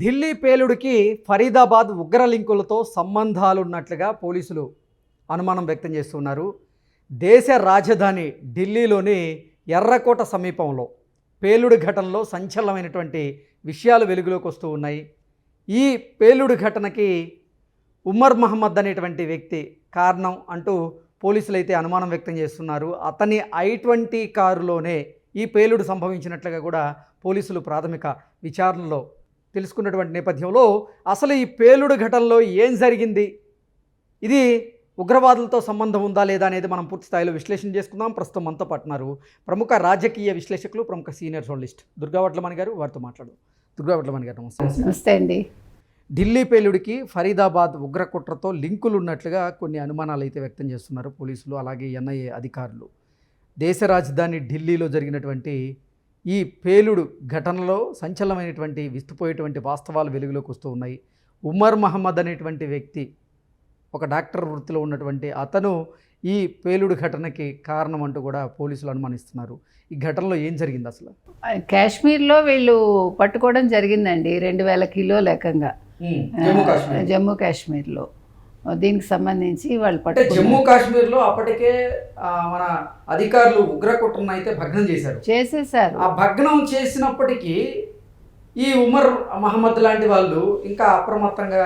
ఢిల్లీ పేలుడికి ఫరీదాబాద్ ఉగ్ర లింకులతో సంబంధాలున్నట్లుగా పోలీసులు అనుమానం వ్యక్తం చేస్తున్నారు. దేశ రాజధాని ఢిల్లీలోని ఎర్రకోట సమీపంలో పేలుడు ఘటనలో సంచలనమైనటువంటి విషయాలు వెలుగులోకి వస్తూ ఉన్నాయి. ఈ పేలుడు ఘటనకి ఉమర్ మహమ్మద్ అనేటువంటి వ్యక్తి కారణం అంటూ పోలీసులు అయితే అనుమానం వ్యక్తం చేస్తున్నారు. అతని ఐ ట్వంటీ కారులోనే ఈ పేలుడు సంభవించినట్లుగా కూడా పోలీసులు ప్రాథమిక విచారణలో తెలుసుకున్నటువంటి నేపథ్యంలో అసలు ఈ పేలుడు ఘటనలో ఏం జరిగింది? ఇది ఉగ్రవాదులతో సంబంధం ఉందా లేదా అనేది మనం పూర్తి స్థాయిలో విశ్లేషణ చేసుకుందాం. ప్రస్తుతం మనతో పట్టున్నారు ప్రముఖ రాజకీయ విశ్లేషకులు ప్రముఖ సీనియర్ జర్నలిస్ట్ దుర్గా వడ్లమణి గారు. వారితో మాట్లాడదాం. దుర్గా వడ్లమణి గారు నమస్తే. నమస్తే అండి. ఢిల్లీ పేలుడికి ఫరీదాబాద్ ఉగ్రకుట్రతో లింకులు ఉన్నట్లుగా కొన్ని అనుమానాలు అయితే వ్యక్తం చేస్తున్నారు పోలీసులు అలాగే ఎన్ఐఏ అధికారులు. దేశ రాజధాని ఢిల్లీలో జరిగినటువంటి ఈ పేలుడు ఘటనలో సంచలనమైనటువంటి విస్తుపోయేటువంటి వాస్తవాలు వెలుగులోకి వస్తూ ఉన్నాయి. ఉమర్ మహమ్మద్ అనేటువంటి వ్యక్తి ఒక డాక్టర్ వృత్తిలో ఉన్నటువంటి అతను ఈ పేలుడు ఘటనకి కారణం అంటూ కూడా పోలీసులు అనుమానిస్తున్నారు. ఈ ఘటనలో ఏం జరిగింది అసలు? కాశ్మీర్లో వీళ్ళు పట్టుకోవడం జరిగిందండి రెండు వేల కిలోలు ఏకంగా జమ్మూ కాశ్మీర్లో. దీనికి సంబంధించి వాళ్ళు అంటే జమ్మూ పట్టుకున్నారు కాశ్మీర్లో అప్పటికే మన అధికారులు ఉగ్రకుట్రను అయితే భగ్నం చేశారు. చేసేసారు ఆ భగ్నం చేసినప్పటికీ ఈ ఉమర్ మహమ్మద్ లాంటి వాళ్ళు ఇంకా అప్రమత్తంగా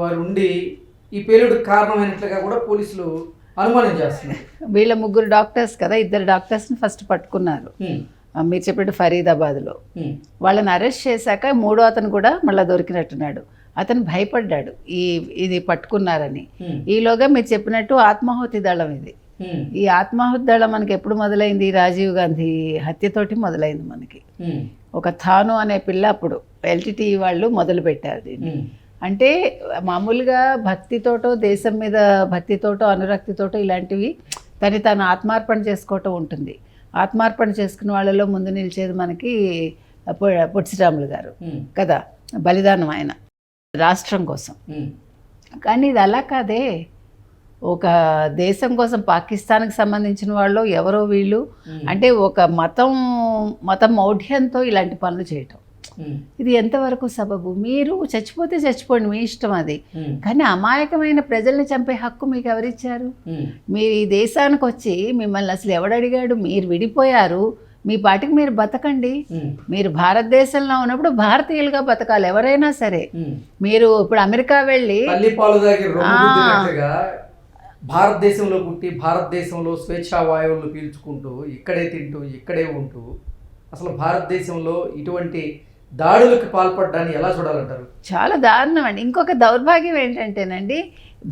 వారు ఉండి ఈ పేలుడు కారణమైనట్లుగా కూడా పోలీసులు అనుమానం చేస్తున్నారు. వీళ్ళ ముగ్గురు డాక్టర్స్ కదా ఇద్దరు డాక్టర్స్ని ఫస్ట్ పట్టుకున్నారు. మీరు చెప్పినట్టు ఫరీదాబాద్లో. వాళ్ళని అరెస్ట్ చేశాక మూడో అతను కూడా మళ్ళీ దొరికినట్టున్నాడు. అతను భయపడ్డాడు. ఈ ఇది పట్టుకున్నారని. ఈలోగా మీరు చెప్పినట్టు ఆత్మాహుతి దళం ఇది. ఈ ఆత్మాహుతి దళం మనకి ఎప్పుడు మొదలైంది? రాజీవ్ గాంధీ హత్యతోటి మొదలైంది మనకి. ఒక థాను అనే పిల్ల అప్పుడు ఎల్టీటీ వాళ్ళు మొదలు పెట్టారు దీన్ని. అంటే మామూలుగా భక్తితోటో దేశం మీద భక్తితోటో అనురక్తితోటో ఇలాంటివి తను తాను ఆత్మార్పణ చేసుకోవటం ఉంటుంది. ఆత్మార్పణ చేసుకున్న వాళ్ళలో ముందు నిలిచేది మనకి పొట్టిశ్రాములు గారు. కదా? బలిదానం ఆయన. రాష్ట్రం కోసం. కానీ ఇది అలా కాదే. ఒక దేశం కోసం పాకిస్తాన్కి సంబంధించిన వాళ్ళు ఎవరో వీళ్ళు అంటే ఒక మతం మతం మౌఢ్యంతో ఇలాంటి పనులు చేయటం. ఇది ఎంతవరకు సబబు? మీరు చచ్చిపోతే చచ్చిపోండి మీ ఇష్టం అది. కానీ అమాయకమైన ప్రజల్ని చంపే హక్కు మీకు ఎవరిచ్చారు? మీరు ఈ దేశానికి వచ్చి మిమ్మల్ని అసలు ఎవడడిగాడు? మీరు విడిపోయారు. మీ పాటికి మీరు బతకండి. మీరు భారతదేశంలో ఉన్నప్పుడు భారతీయులుగా బతకాలి ఎవరైనా సరే. మీరు ఇప్పుడు అమెరికా వెళ్ళి భారతదేశంలో పుట్టి భారతదేశంలో స్వేచ్ఛా వాయువులు పీల్చుకుంటూ ఇక్కడే తింటూ ఇక్కడే ఉంటూ అసలు భారతదేశంలో ఇటువంటి దాడులకు పాల్పడడాన్ని ఎలా చూడాలంటారు? చాలా దారుణం అండి. ఇంకొక దౌర్భాగ్యం ఏంటంటేనండి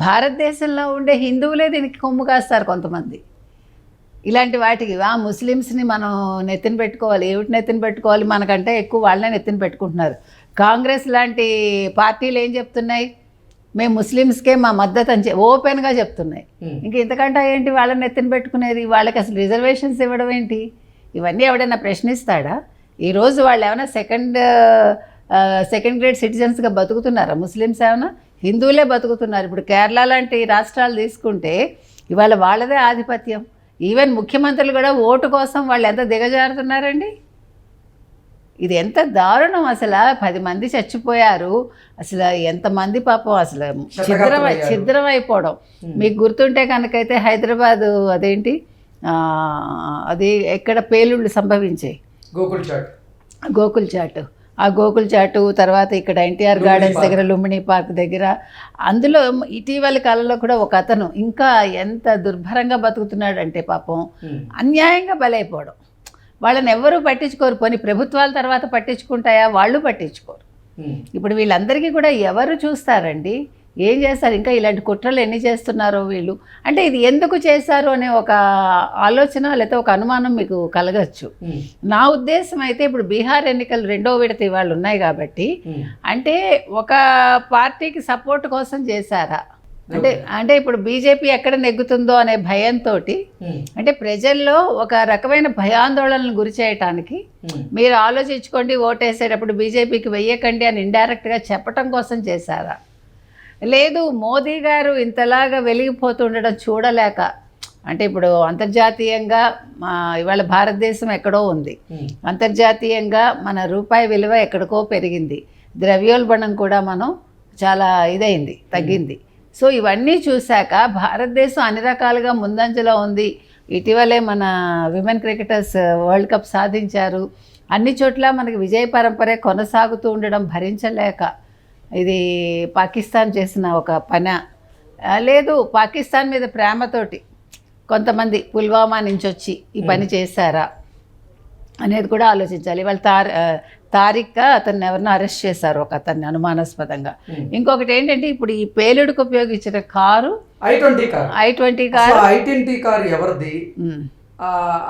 భారతదేశంలో ఉండే హిందువులే దీనికి కొమ్ము కాస్తారు కొంతమంది. ఇలాంటి వాటికి ఆ ముస్లిమ్స్ని మనం నెత్తిన పెట్టుకోవాలి ఏమిటి నెత్తిన పెట్టుకోవాలి? మనకంటే ఎక్కువ వాళ్ళనే నెత్తిన పెట్టుకుంటున్నారు. కాంగ్రెస్ లాంటి పార్టీలు ఏం చెప్తున్నాయి? మేము ముస్లిమ్స్కే మా మద్దతు అని ఓపెన్గా చెప్తున్నాయి. ఇంక ఇంతకంటే ఏంటి వాళ్ళని నెత్తిన పెట్టుకునేది? వాళ్ళకి అసలు రిజర్వేషన్స్ ఇవ్వడం ఏంటి? ఇవన్నీ ఎవడైనా ప్రశ్నిస్తాడా? ఈరోజు వాళ్ళు ఏమైనా సెకండ్ సెకండ్ గ్రేడ్ సిటిజన్స్గా బతుకుతున్నారా? ముస్లిమ్స్ ఏమైనా? హిందువులే బతుకుతున్నారు. ఇప్పుడు కేరళ లాంటి రాష్ట్రాలు తీసుకుంటే ఇవాళ వాళ్ళదే ఆధిపత్యం. ఈవెన్ ముఖ్యమంత్రులు కూడా ఓటు కోసం వాళ్ళు ఎంత దిగజారుతున్నారండి? ఇది ఎంత దారుణం అసలు. పది మంది చచ్చిపోయారు. అసలు ఎంతమంది పాపం అసలు ఛిద్రమై. ఛిద్రమైపోవడం. మీకు గుర్తుంటే కనుకైతే హైదరాబాద్ అదేంటి? అది ఎక్కడ పేలుళ్ళు సంభవించాయి. గోకుల్ చాట్. గోకుల్ చాట్. ఆ గోకుల్ చాటు తర్వాత ఇక్కడ ఎన్టీఆర్ గార్డెన్స్. దగ్గర లుంబిని పార్క్ దగ్గర అందులో ఇటీవల కాలంలో కూడా ఒక అతను ఇంకా ఎంత దుర్భరంగా బతుకుతున్నాడంటే పాపం హ్మ్. అన్యాయంగా బలైపోవడం వాళ్ళని ఎవ్వరూ పట్టించుకోరు పోనీ ప్రభుత్వాల తర్వాత పట్టించుకుంటాయా వాళ్ళు పట్టించుకోరు. ఇప్పుడు వీళ్ళందరికీ కూడా ఎవరు చూస్తారండి ఏం చేస్తారు ఇంకా ఇలాంటి కుట్రలు ఎన్ని చేస్తున్నారో వీళ్ళు అంటే ఇది ఎందుకు చేశారు అనే ఒక ఆలోచన లేకపోతే ఒక అనుమానం మీకు కలగచ్చు. నా ఉద్దేశం అయితే ఇప్పుడు బీహార్ ఎన్నికలు రెండో విడత ఇవాళ ఉన్నాయి కాబట్టి. అంటే ఒక పార్టీకి సపోర్ట్ కోసం చేశారా అంటే అంటే ఇప్పుడు బీజేపీ ఎక్కడ నెగ్గుతుందో అనే భయంతో. అంటే ప్రజల్లో ఒక రకమైన భయాందోళనలు గురి చేయటానికి. మీరు ఆలోచించుకోండి ఓటేసేటప్పుడు బీజేపీకి వెయ్యకండి అని ఇండైరెక్ట్గా చెప్పటం కోసం చేశారా లేదు మోదీ గారు ఇంతలాగా వెలిగిపోతుండడం చూడలేక అంటే ఇప్పుడు అంతర్జాతీయంగా మా ఇవాళ భారతదేశం ఎక్కడో ఉంది. అంతర్జాతీయంగా మన రూపాయి విలువ ఎక్కడికో పెరిగింది. ద్రవ్యోల్బణం కూడా మనం చాలా ఇదైంది తగ్గింది. సో ఇవన్నీ చూశాక భారతదేశం అన్ని రకాలుగా ముందంజలో ఉంది. ఇటీవలే మన విమెన్ క్రికెటర్స్ వరల్డ్ కప్ సాధించారు. అన్ని చోట్ల మనకి విజయ పరంపరే కొనసాగుతూ ఉండడం భరించలేక ఇది పాకిస్తాన్ చేసిన ఒక పన. లేదు పాకిస్తాన్ మీద ప్రేమతోటి కొంతమంది పుల్వామా నుంచి వచ్చి ఈ పని చేశారా అనేది కూడా ఆలోచించాలి. వాళ్ళు తార్ తారిక్గా అతన్ని ఎవరినో అరెస్ట్ చేశారు ఒక అతన్ని అనుమానాస్పదంగా. ఇంకొకటి ఏంటంటే ఇప్పుడు ఈ పేలుడుకు ఉపయోగించిన car I twenty car. I twenty car I twenty car ఎవరిది.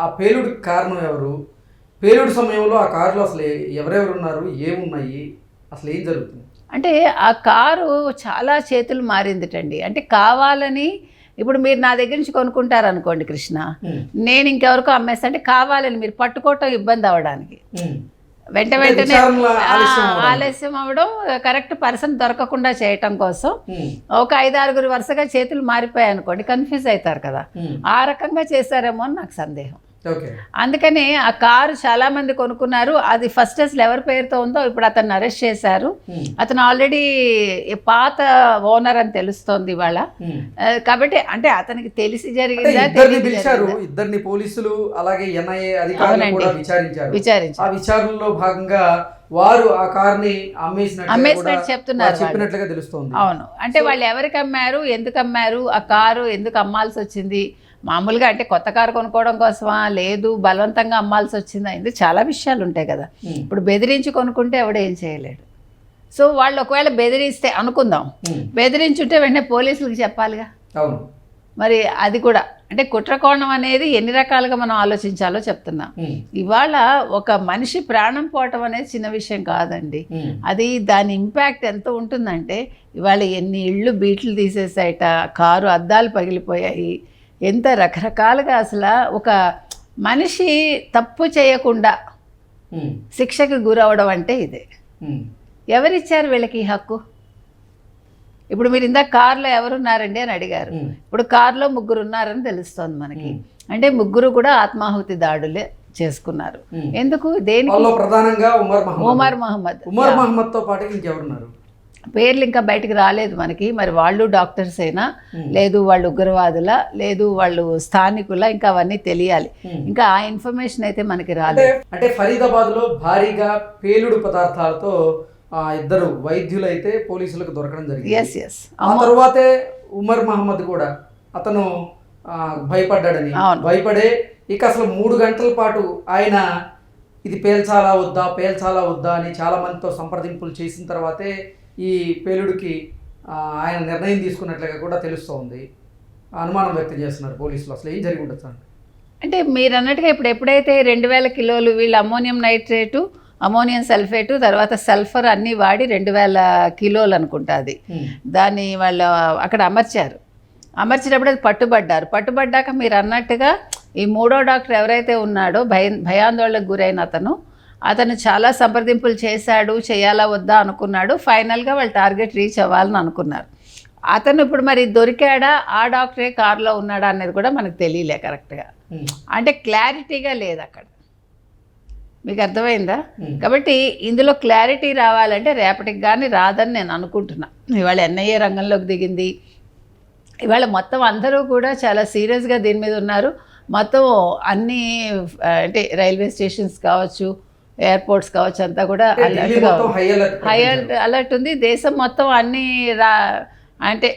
ఆ పేలుడు కారణం ఎవరు? పేలుడు సమయంలో ఆ కారులో అసలు ఎవరెవరు ఉన్నారు? ఏమున్నాయి? అసలు ఏం జరుగుతుంది? అంటే ఆ కారు చాలా చేతులు మారిందిటండి అంటే కావాలని ఇప్పుడు మీరు నా దగ్గర నుంచి కొనుక్కుంటారు అనుకోండి కృష్ణ. నేను ఇంకెవరికో అమ్మేస్తా అంటే కావాలని మీరు పట్టుకోవటం ఇబ్బంది అవ్వడానికి. వెంట వెంటనే ఆలస్యం అవ్వడం. కరెక్ట్ పర్సన్ దొరకకుండా చేయటం కోసం. ఒక ఐదు ఆరుగురు వరుసగా చేతులు మారిపోయాయి అనుకోండి కన్ఫ్యూజ్ అవుతారు కదా. ఆ రకంగా చేశారేమో అని నాకు సందేహం అందుకని ఆ కారు చాలా మంది కొనుక్కున్నారు. అది ఫస్ట్ అసలు ఎవరి పేరుతో ఉందో ఇప్పుడు అతన్ని అరెస్ట్ చేశారు. ఉమ్. అతను ఆల్రెడీ పాత ఓనర్ అని తెలుస్తోంది ఇవాళ. ఆ, కాబట్టి అంటే అతనికి తెలిసి జరిగిందా పిలిచారు? ఇద్దరిని పోలీసులు అలాగే ఎన్ఐఏ అధికారులు అవునండి. కూడా విచారించారు. విచారించారు. ఆ విచారణలో భాగంగా వారు ఆ కార్ని అమ్మేసినట్టు చెప్తున్నారు చెప్పినట్లుగా తెలుస్తోంది. అవును. అంటే వాళ్ళు ఎవరికి అమ్మారు ఎందుకు అమ్మారు ఆ కారు ఎందుకు అమ్మాల్సి వచ్చింది మామూలుగా అంటే కొత్త కారు కొనుక్కోవడం కోసమా? లేదు బలవంతంగా అమ్మాల్సి వచ్చిందా? ఇది చాలా విషయాలు ఉంటాయి కదా. ఇప్పుడు బెదిరించి కొనుక్కుంటే ఎవడు ఏం చేయలేడు. సో వాళ్ళు ఒకవేళ బెదిరిస్తే అనుకుందాం. బెదిరించుంటే వెంటనే పోలీసులకు చెప్పాలిగా. మరి అది కూడా. అంటే కుట్రకోణం అనేది ఎన్ని రకాలుగా మనం ఆలోచించాలో చెప్తున్నాం. ఇవాళ ఒక మనిషి ప్రాణం పోవటం అనేది చిన్న విషయం కాదండి. అది దాని ఇంపాక్ట్ ఎంత ఉంటుందంటే ఇవాళ ఎన్ని ఇళ్ళు బీట్లు తీసేసాయట కారు అద్దాలు పగిలిపోయాయి ఎంత రకరకాలుగా అసలు ఒక మనిషి తప్పు చేయకుండా. శిక్షకు గురవడం అంటే ఇదే. ఎవరిచ్చారు వీళ్ళకి ఈ హక్కు? ఇప్పుడు మీరు ఇందాక కారులో ఎవరున్నారండి అని అడిగారు. ఇప్పుడు కారులో ముగ్గురు ఉన్నారని తెలుస్తోంది మనకి. అంటే ముగ్గురు కూడా ఆత్మాహుతి దాడులే చేసుకున్నారు. ఎందుకు? దేనికి? ప్రధానంగా ఉమర్ మహమ్మద్. ఉమర్ మహమ్మద్. ఉమర్ మహమ్మద్తో పాటు ఇంకెవరున్నారు? పేర్లు ఇంకా బయటికి రాలేదు మనకి. మరి వాళ్ళు డాక్టర్స్ అయినా. లేదు వాళ్ళు ఉగ్రవాదుల లేదు వాళ్ళు స్థానికుల ఇంకా అవన్నీ తెలియాలి. ఇంకా ఆ ఇన్ఫర్మేషన్ అయితే మనకి రాలేదు. అంటే ఫరీదాబాద్లో భారీగా పేలుడు పదార్థాలతో ఆ ఇద్దరు వైద్యులు అయితే పోలీసులకు దొరకడం జరిగింది. ఎస్ ఎస్ ఆ తరువాతే ఉమర్ మహమ్మద్ కూడా అతను భయపడ్డాడని. భయపడే ఇక అసలు మూడు గంటల పాటు ఆయన ఇది పేల్చాలా వద్దా పేల్చాలా వద్దా అని చాలా మందితో సంప్రదింపులు చేసిన తర్వాతే ఈ పేలుడికి ఆయన నిర్ణయం తీసుకున్నట్లుగా కూడా తెలుస్తోంది. అనుమానం వ్యక్తం చేస్తున్నారు పోలీసులు. అసలు ఏం జరిగి ఉండొచ్చు అండి? అంటే మీరు అన్నట్టుగా ఇప్పుడు ఎప్పుడైతే రెండు వేల కిలోలు వీళ్ళు అమోనియం నైట్రేటు అమోనియం సల్ఫేటు తర్వాత సల్ఫర్ అన్నీ వాడి రెండు వేల కిలోలు అనుకుంటా అది. దాన్ని వాళ్ళు అక్కడ అమర్చారు. అమర్చినప్పుడు అది పట్టుబడ్డారు. పట్టుబడ్డాక మీరు అన్నట్టుగా ఈ మూడో డాక్టర్ ఎవరైతే ఉన్నాడో భయ భయాందోళనకు గురైన అతను అతను చాలా సంప్రదింపులు చేశాడు చేయాలా వద్దా అనుకున్నాడు. ఫైనల్గా వాళ్ళు టార్గెట్ రీచ్ అవ్వాలని అనుకున్నారు. అతను ఇప్పుడు మరి దొరికాడా? ఆ డాక్టరే కారులో ఉన్నాడా అనేది కూడా మనకు తెలియలే కరెక్ట్గా. అంటే క్లారిటీగా లేదు అక్కడ. మీకు అర్థమైందా. కాబట్టి ఇందులో క్లారిటీ రావాలంటే రేపటికి కానీ రాదని నేను అనుకుంటున్నా. ఇవాళ ఎన్ఐఏ రంగంలోకి దిగింది. ఇవాళ మొత్తం అందరూ కూడా చాలా సీరియస్గా దీని మీద ఉన్నారు. మొత్తం అన్ని అంటే రైల్వే స్టేషన్స్ కావచ్చు ఎయిర్పోర్ట్స్ కావచ్చు అంతా కూడా అలర్ట్గా హై అలర్ట్ హై అలర్ట్ ఉంది. దేశం మొత్తం అన్ని రా అంటే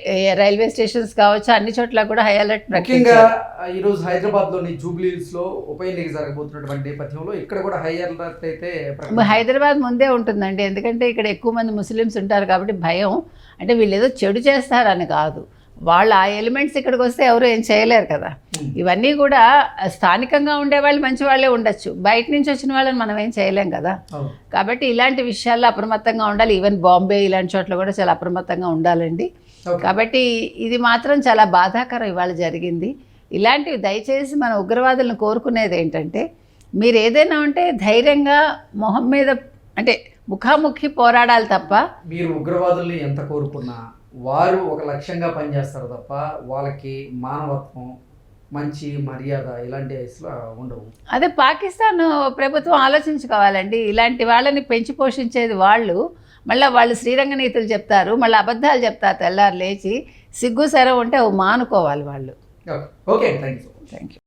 రైల్వే స్టేషన్స్ కావచ్చు అన్ని చోట్ల కూడా హై అలర్ట్ ముఖ్యంగా ప్రకటించారు. ఈ రోజు హైదరాబాద్లోని జూబ్లీస్లో ఉప ఎన్నిక జరగబోతున్నటువంటి నేపథ్యంలో ఇక్కడ కూడా హై అలర్ట్ అయితే. హైదరాబాద్ ముందే ఉంటుందండి. ఎందుకంటే ఇక్కడ ఎక్కువ మంది ముస్లిమ్స్ ఉంటారు కాబట్టి భయం. అంటే వీళ్ళు ఏదో చెడు చేస్తారని కాదు. వాళ్ళు ఆ ఎలిమెంట్స్ ఇక్కడికి వస్తే ఎవరు ఏం చేయలేరు కదా. ఇవన్నీ కూడా స్థానికంగా ఉండే వాళ్ళు మంచి వాళ్ళే ఉండొచ్చు. బయట నుంచి వచ్చిన వాళ్ళని మనం ఏం చేయలేం కదా. కాబట్టి ఇలాంటి విషయాల్లో అప్రమత్తంగా ఉండాలి. ఈవెన్ బాంబే ఇలాంటి చోట్ల కూడా చాలా అప్రమత్తంగా ఉండాలండి. కాబట్టి ఇది మాత్రం చాలా బాధాకరం ఇవాళ జరిగింది. ఇలాంటివి దయచేసి మన ఉగ్రవాదులను కోరుకునేది ఏంటంటే మీరు ఏదైనా ఉంటే ధైర్యంగా మొహం మీద అంటే ముఖాముఖి పోరాడాలి తప్ప మీరు ఉగ్రవాదుల్ని ఎంత కోరుకున్నా వారు ఒక లక్ష్యంగా పనిచేస్తారు తప్ప వాళ్ళకి మానవత్వం మంచి మర్యాద ఇలాంటి ఉండవు. అదే పాకిస్తాన్ ప్రభుత్వం ఆలోచించుకోవాలండి. ఇలాంటి వాళ్ళని పెంచి పోషించేది వాళ్ళు. మళ్ళీ వాళ్ళు శ్రీరంగ నీతులు చెప్తారు మళ్ళీ అబద్ధాలు చెప్తారు తెల్లారు లేచి సిగ్గు సరం ఉంటే అవి మానుకోవాలి వాళ్ళు. Okay thank you thank you